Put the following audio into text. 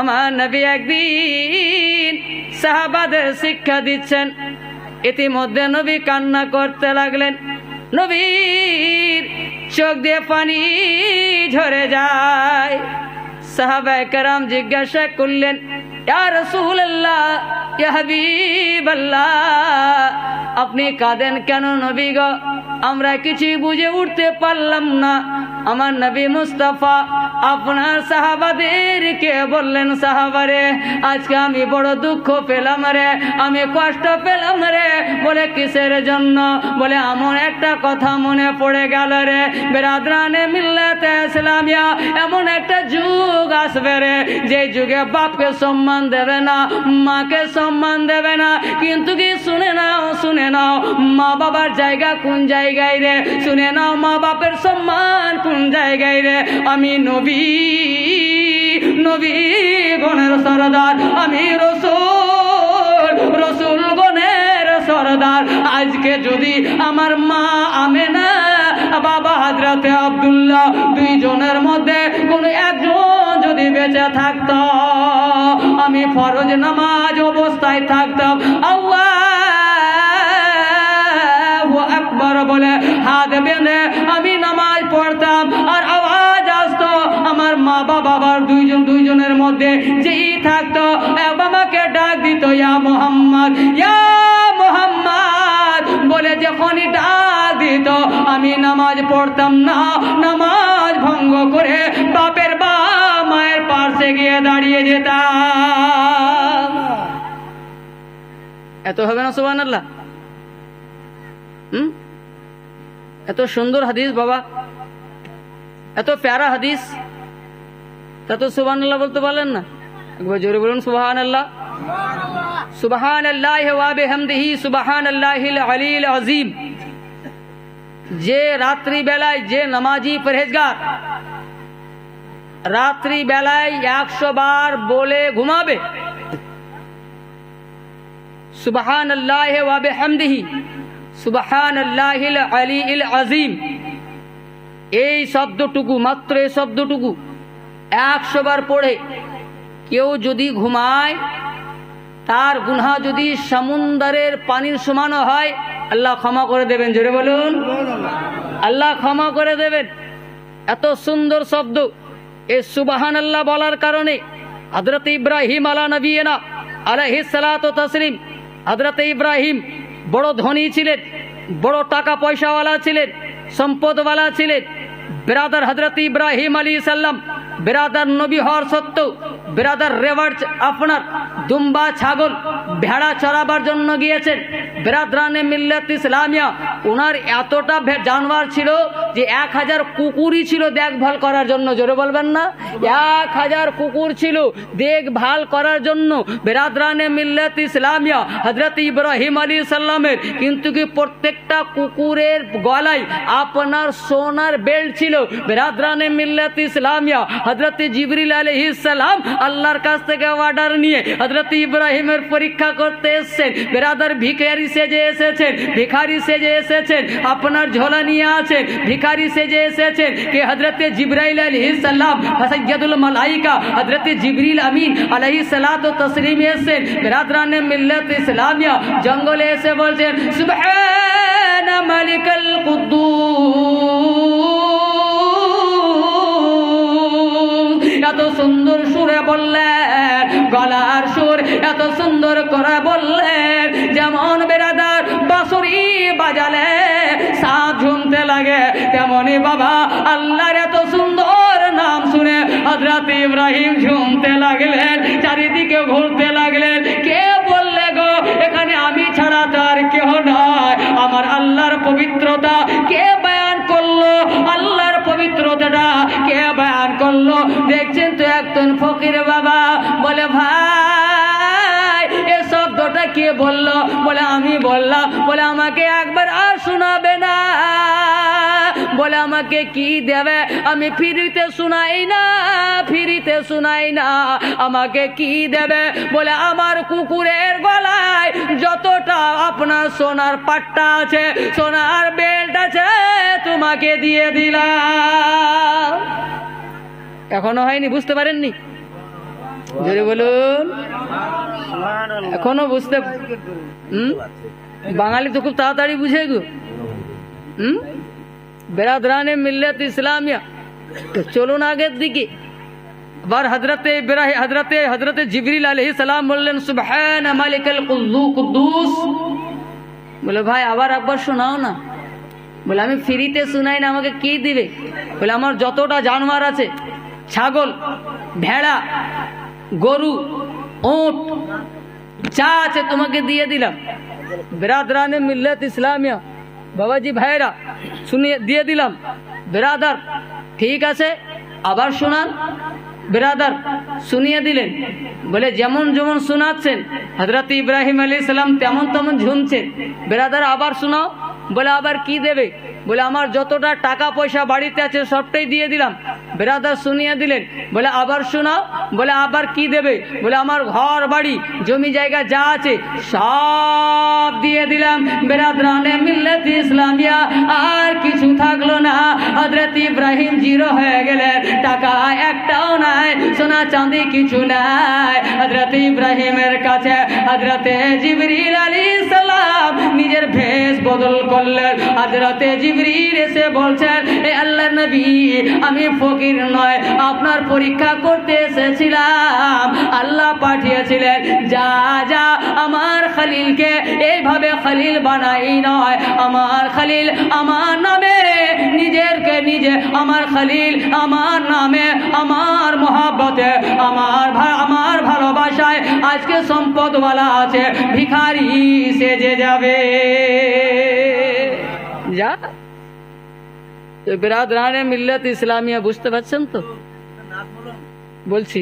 আমার নবী একদিন সাহাবাদের শিক্ষা দিচ্ছেন। ইতিমধ্যে নবী কান্না করতে লাগলেন। নবীর চোখ দিয়ে পানি ঝরে যায়। সাহাবা কারাম জিজ্ঞাসা করলেন আপনি কাঁদেন কেন নবী গো? আমরা কিছুই বুঝে উঠতে পারলাম না। আমার নবী মুস্তাফা, আপনার সাহাবাদেরকে বললেন সাহাবারে আজকে আমি বড় দুঃখ পেলাম রে, আমি কষ্ট পেলাম রে। বলে, কিসের জন্য? বলে আমার একটা কথা মনে পড়ে গেল রে, বেরাদরানে মিল্লাতে ইসলামিয়া, এমন একটা যুগ আসবে রে, যে যুগে বাপকে সম্মান দেবে না, মাকে সম্মান দেবে না। কিন্তু কি শুনে নাও শুনে নাও মা বাবার জায়গা কোন জায়গায় রে? শুনে নাও মা বাপের সম্মান, কোন জায়গায় রে? আমি নবী নবী গণের সরদার, আমি রসুল রসুল গণের সরদার। আজকে যদি আমার মা আমেনা, বাবা হাজরাতে আব্দুল্লাহ, দুইজনের মধ্যে কোনো একজন যদি বেঁচে থাকতো, আমি ফরজ নামাজ অবস্থায় থাকতাম। বাবাকে ডাক দিত, ইয়া মোহাম্মদ ইয়া মোহাম্মদ। বলে যখনই ডাক দিত, আমি নামাজ পড়তাম না, নামাজ ভঙ্গ করে বাপের বা মায়ের পাশে গিয়ে দাঁড়িয়ে যেতাম। এত হবে না সুবান আল্লাহ হুম? এত সুন্দর হাদিস বাবা। এত প্যারা হাদিস। তা তো সুবান বলতে পারলেন না। একবার জোরে বলুন সুবাহান আল্লাহ সুবাহান আল্লাহ ওয়াবে হামদিহি সুবাহান আল্লাহ আলীল আজিম যে রাত্রি বেলায় যে নামাজি পরহেজগার রাত্রি বেলায় একশো বার বলে ঘুমাবে সুবাহান আল্লাহ ওয়াবে হামদিহি সুবাহান আল্লাহ আলী ইল আজিম এই শব্দটুকু মাত্র এই শব্দটুকু একশো বার পড়ে কেউ যদি ঘুমায়, তার গুনহা যদি সমুন্দরের পানির সমানও হয়, আল্লাহ ক্ষমা করে দেবেন, জোরে বলুন। আল্লাহ ক্ষমা করে দেবেন। এত সুন্দর শব্দ। এই সুবাহান আল্লাহ বলার কারণে হজরত ইব্রাহিম আলা নবীনা আলহি সালাত তসলিম হজরত ইব্রাহিম বড় ধনী ছিলেন, বড় টাকা পয়সাওয়ালা ছিলেন, সম্পদওয়ালা ছিলেন। বেরাদার হজরত ইব্রাহিম আলী সাল্লাম বেরাদার নবী হওয়ার সত্ত্বেও বেরাদার রেওয়ার্ড আপনার দুম্বা ছাগল ভেড়া চড়াবার জন্য গিয়েছেন। বেরাদরানে মিল্লাত ইসলামিয়া ওনার এতটা জানোয়ার ছিল যে এক হাজার কুকুরই ছিল দেখভাল করার জন্য। জোরে বলবেন না? এক হাজার কুকুর ছিল দেখভাল করার জন্য। বেরাদরানে মিল্লাত ইসলামিয়া হজরত ইব্রাহিম আলী সাল্লামের কিন্তু কি প্রত্যেকটা কুকুরের গলায় আপনার সোনার বেল্ট ছিল? বেরাদরানে মিল্লাত ইসলামিয়া হজরত জিবরিল আলহিস সালাম আল্লাহর কাছ থেকে অর্ডার নিয়ে হজরত ইব্রাহিমের পরীক্ষা করতে এসেছেন। বেরাদার ভিখারি সেজে এসেছেন। ভিখারি সেজে এসেছেন। আপনার ঝোলা নিয়ে আছেন। ভিখারি সেজে এসেছেন। কে হজরত জিব্রাইল আলহিস সালাম সৈয়দুল মালাইকা হজরত জিবরিল আমিন আলহি সালাত ও তসলিম এসেছেন। বেরাদরানে মিল্লাত ইসলামিয়া জঙ্গলে এসে বলছেন, সুবহান মালিকাল কুদ্দুস। বললেন গলার সুর এত সুন্দর করে বললেন যেমন বেরাদার বাঁশুরি বাজালে সাপ ঝুমতে লাগে, তেমনি বাবা আল্লাহর এত সুন্দর নাম শুনে হজরত ইব্রাহিম ঝুমতে লাগলেন, চারিদিকে ঘুরতে লাগলেন। কে বললে গো, এখানে আমি ছাড়া তার কেহ নয় আমার আল্লাহর পবিত্রতা কে বয়ান করল? আল্লাহর পবিত্রতাটা কে বয়ান একজন ফকির বাবা বলে, ভাই, এ শব্দটা কে বলল? বলে, আমি বললাম। বলে, আমাকে একবার আর শোনাবে না। বলে, আমাকে কি দেবে? আমি ফিরিতে শোনাই না, ফিরিতে শোনাই না, আমাকে কি দেবে? বলে, আমার কুকুরের গলায় যতটা আপনার সোনার পাট্টা আছে, সোনার বেল্ট আছে, তোমাকে দিয়ে দিলাম। এখনও হয়নি, বুঝতে পারেননি? জোরে বলুন, এখনও বুঝতে বাঙালি তো খুব তাড়াতাড়ি বুঝে গো। হুম? বেরাদরানে মিল্লাত ইসলামিয়া। তো চলুন আগের দিকে। আবার সালাম বললেন মালিকাল কুদ্দু কুদ্দুস। বলে, ভাই, আবার একবার শোনাও না। বলে, আমি ফ্রিতে শুনাই না, আমাকে কি দিবে? বলে, আমার যতটা জানোয়ার আছে ছাগল, ভেড়া, গরু ওট যা আছে তোমাকে দিয়ে দিলাম। বেরাদরানে মিল্লাত ইসলামিয়া। বাবাজি ভাইরা, শুনিয়ে দিয়ে দিলাম। বেরাদার, ঠিক আছে? আবার শোনান। বেরাদার, শুনিয়ে দিলেন। বলে যেমন যেমন শোনাচ্ছেন হজরত ইব্রাহিম আলী সালাম তেমন তেমন ঝুমছেন বেরাদার, আবার শোনাও। বলে আবার কি দেবে? বলে, আমার যতটা টাকা পয়সা বাড়িতে আছে সবটাই দিয়ে দিলাম। বেরাদার শুনিয়ে দিলেন, বলে, আবার শোনাও। বলে, আবার কি দেবে? বলে, আমার ঘর, বাড়ি, জমি জায়গা যা আছে সব দিয়ে দিলাম। বেরাদরানে মিল্লাত ইসলামিয়া, আর কিছু থাকল না। হজরত ইব্রাহিম জিরো হয়ে গেলেন। টাকা একটাও নাই, সোনা চাঁদি কিছু নাই। হজরত ইব্রাহিমের কাছে হজরতে জিবরিল আলী বদল করলেন। হজরতে জিবরিল এসে বলছেন, এ আল্লাহ নবী, আমি ফকির নয়, আপনার পরীক্ষা করতে এসেছিলাম। আল্লাহ পাঠিয়েছিলেন, যা যা, আমার খালিলকে এইভাবে খালিল বানাই নয়। আমার খালিল আমার নামে, নিজেরকে নিজে আমার খালিল আমার নামে, আমার মহাব্বতে, আমার আমার ভালোবাসায় আজকে সম্পদওয়ালা আছে, ভিখারি সেজে যাবে। যা। তো বিরাদরানে মিল্লত ইসলামিয়া, বুঝতে পারছেন তো? বলছি